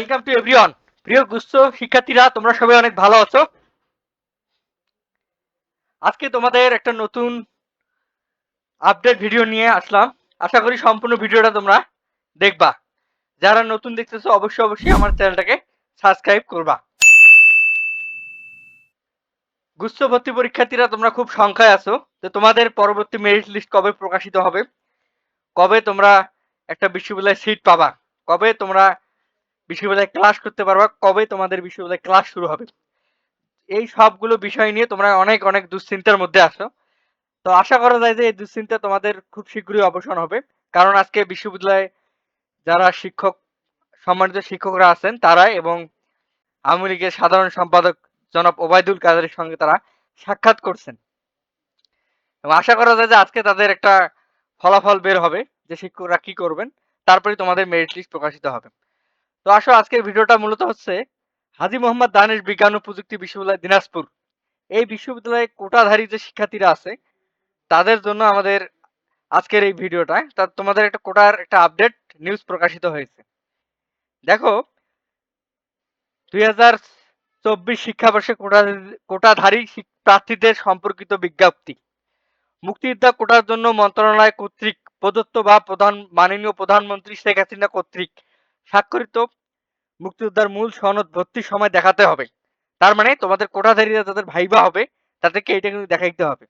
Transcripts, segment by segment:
Welcome to everyone প্রিয় গুচ্ছ শিক্ষার্থীরা, তোমরা সবাই অনেক ভালো আছো? আজকে তোমাদের একটা নতুন আপডেট ভিডিও নিয়ে আসলাম। আশা করি সম্পূর্ণ ভিডিওটা তোমরা দেখবা। যারা নতুন দেখতেছো, অবশ্যই অবশ্যই আমার চ্যানেলটাকে সাবস্ক্রাইব করবা। গুচ্ছ ভর্তি পরীক্ষার্থীরা, তোমরা খুব সংখ্যায় আছো। তো তোমাদের পরবর্তী মেরিট লিস্ট কবে প্রকাশিত হবে? কবে তোমরা একটা বিশ্ববিদ্যালয়ে সিট পাবা? কবে তোমরা বিশ্ববিদ্যালয়ে ক্লাস করতে পারবা কবে তোমাদের বিশ্ববিদ্যালয়ে ক্লাস শুরু হবে। এই সবগুলো বিষয় নিয়ে তোমরা অনেক অনেক দুশ্চিন্তার মধ্যে আসো তো আশা করা যায় যে এই দুশ্চিন্তা তোমাদের খুব শীঘ্রই অবসান হবে। কারণ আজকে বিশ্ববিদ্যালয়ে যারা শিক্ষক, সম্মানিত শিক্ষকরা আছেন তারা এবং আওয়ামী লীগের সাধারণ সম্পাদক জনাব ওবায়দুল কাদেরের সঙ্গে তারা সাক্ষাৎ করছেন। এবং আশা করা যায় যে আজকে তাদের একটা ফলাফল বের হবে যে শিক্ষকরা কি করবেন তারপরে তোমাদের মেরিট লিস্ট প্রকাশিত হবে। তো আসো, আজকের ভিডিওটা মূলত হচ্ছে হাজি মোহাম্মদ দানেশ বিজ্ঞান ও প্রযুক্তি বিশ্ববিদ্যালয় দিনাজপুর। এই বিশ্ববিদ্যালয়ে কোটাধারী যে শিক্ষার্থীরা আছে, তাদের জন্য আমাদের আজকের এই ভিডিওটা। তা তোমাদের একটা কোটার একটা আপডেট নিউজ প্রকাশিত হয়েছে। দেখো, দুই হাজার চব্বিশ শিক্ষাবর্ষে কোটা কোটাধারী প্রার্থীদের সম্পর্কিত বিজ্ঞপ্তি। মুক্তিযোদ্ধা কোটার জন্য মন্ত্রণালয় কর্তৃক প্রদত্ত বা প্রধান, মাননীয় প্রধানমন্ত্রী শেখ হাসিনা কর্তৃক স্বাক্ষরিত মুক্তিযোদ্ধার মূল সনদ ভর্তির সময় দেখাতে হবে। তার মানে তোমাদের কোটাধারীরা যাদের ভাইবা হবে, তাদেরকে এটা কিন্তু দেখাইতে হবে।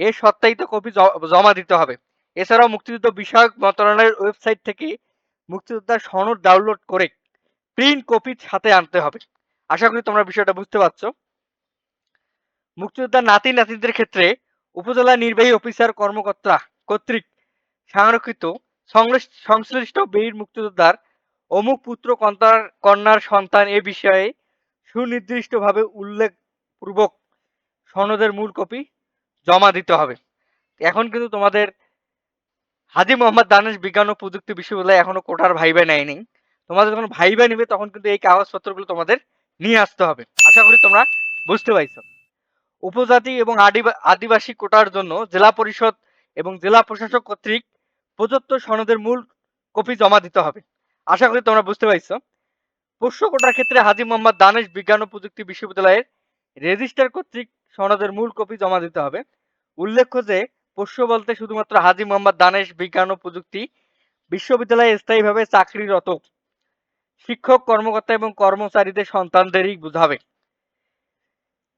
এর সত্যায়িত কপি জমা দিতে হবে। এছাড়াও মুক্তিযুদ্ধ বিষয়ক মন্ত্রণালয়ের ওয়েবসাইট থেকে মুক্তিযোদ্ধার সনদ ডাউনলোড করে প্রিন্ট কপি সাথে আনতে হবে। আশা করি তোমরা বিষয়টা বুঝতে পারছ। মুক্তিযোদ্ধার নাতি নাতিদের ক্ষেত্রে উপজেলা নির্বাহী অফিসার কর্মকর্তা কর্তৃক সংরক্ষিত সংশ্লিষ্ট বীর মুক্তিযোদ্ধার অমুক পুত্র কন্যার কন্যার সন্তান এ বিষয়ে সুনির্দিষ্টভাবে উল্লেখপূর্বক সনদের মূল কপি জমা দিতে হবে। এখন কিন্তু তোমাদের হাজি মোহাম্মদ দানেশ বিজ্ঞান ও প্রযুক্তি বিশ্ববিদ্যালয় এখনও কোটার ভাইবা নেয়নি। তোমাদের যখন ভাইবা নিবে, তখন কিন্তু এই কাগজপত্রগুলো তোমাদের নিয়ে আসতে হবে। আশা করি তোমরা বুঝতে পারছ। উপজাতি এবং আদিবা- আদিবাসী কোটার জন্য জেলা পরিষদ এবং জেলা প্রশাসক কর্তৃক প্রদত্ত সনদের মূল কপি জমা দিতে হবে। আশা করি তোমরা বুঝতে পারছ। পোষ্য কোটার ক্ষেত্রে হাজি মোহাম্মদ দানেশ বিজ্ঞান ও প্রযুক্তি বিশ্ববিদ্যালয়ের রেজিস্টার কর্তৃক সনদের মূল কপি জমা দিতে হবে। উল্লেখ্য যে, পোষ্য বলতে শুধুমাত্র হাজি মোহাম্মদ দানেশ বিজ্ঞান ও প্রযুক্তি বিশ্ববিদ্যালয়ে স্থায়ীভাবে চাকরিরত শিক্ষক, কর্মকর্তা এবং কর্মচারীদের সন্তানদেরই বোঝাবে।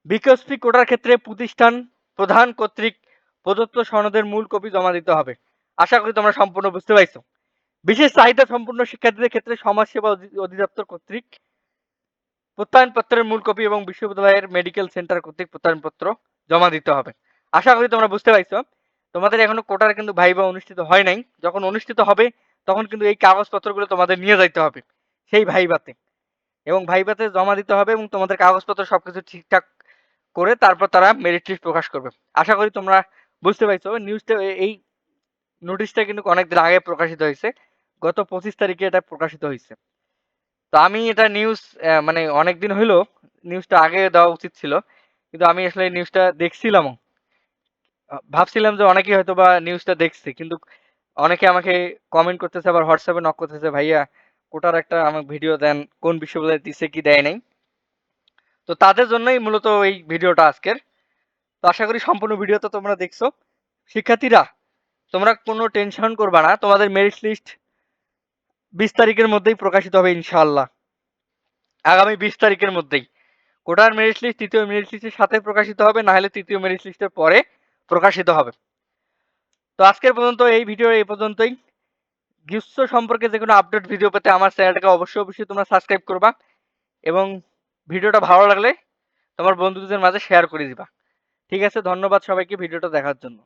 বিকশপি কোটার ক্ষেত্রে প্রতিষ্ঠান প্রধান কর্তৃক প্রদত্ত সনদের মূল কপি জমা দিতে হবে। আশা করি তোমরা সম্পূর্ণ বুঝতে পারছ। বিশেষ চাহিদা সম্পূর্ণ শিক্ষার্থীদের ক্ষেত্রে সমাজসেবা অধি- অধিদপ্তর কর্তৃক প্রত্যয়নপত্রের মূল কপি এবং বিশ্ববিদ্যালয়ের মেডিকেল সেন্টার কর্তৃক প্রত্যয়নপত্র জমা দিতে হবে। আশা করি তোমরা বুঝতে পারছ। তোমাদের এখনও কোটার কিন্তু ভাইবা অনুষ্ঠিত হয় নাই। যখন অনুষ্ঠিত হবে, তখন কিন্তু এই কাগজপত্রগুলো তোমাদের নিয়ে যাইতে হবে, সেই ভাইবাতে। এবং ভাইবাতে জমা দিতে হবে এবং তোমাদের কাগজপত্র সবকিছু ঠিকঠাক করে তারপর তারা মেরিট লিস্ট প্রকাশ করবে। আশা করি তোমরা বুঝতে পারছ। নিউজটা এই নোটিশটা কিন্তু অনেকদিন আগে প্রকাশিত হয়েছে। গত পঁচিশ তারিখে এটা প্রকাশিত হয়েছে। তো আমি এটা নিউজ মানে অনেকদিন হইল নিউজটা আগে দেওয়া উচিত ছিল, কিন্তু আমি আসলে নিউজটা দেখছিলাম ভাবছিলাম যে অনেকেই হয়তো বা নিউজটা দেখছে, কিন্তু অনেকে আমাকে কমেন্ট করতেছে, আবার হোয়াটসঅ্যাপে নক করতেছে, ভাইয়া, কোটার একটা আমাকে ভিডিও দেন, কোন বিশ্ববিদ্যালয়ে দিছে, কি দেয় নাই? তো তাদের জন্যই মূলত এই ভিডিওটা আজকের। তো আশা করি সম্পূর্ণ ভিডিও তো তোমরা দেখছ। শিক্ষার্থীরা, তোমরা কোনো টেনশন করবা না, তোমাদের মেরিট লিস্ট বিশ তারিখের মধ্যেই প্রকাশিত হবে ইনশাআল্লাহ। আগামী বিশ তারিখের মধ্যেই। কোটার মেরিট লিস্ট তৃতীয় মেরিট লিস্টের সাথে প্রকাশিত হবে না হলে তৃতীয় মেরিট লিস্টের পরে প্রকাশিত হবে। তো আজকের পর্যন্ত এই ভিডিও এই পর্যন্তই। গ্রীষ্ম সম্পর্কে যে কোনো আপডেট ভিডিও পেতে আমার চ্যানেলটাকে অবশ্যই অবশ্যই তোমরা সাবস্ক্রাইব করবা এবং ভিডিওটা ভালো লাগলে তোমার বন্ধুদের মাঝে শেয়ার করে দিবা। ঠিক আছে, ধন্যবাদ সবাইকে, ভিডিওটা দেখার জন্য।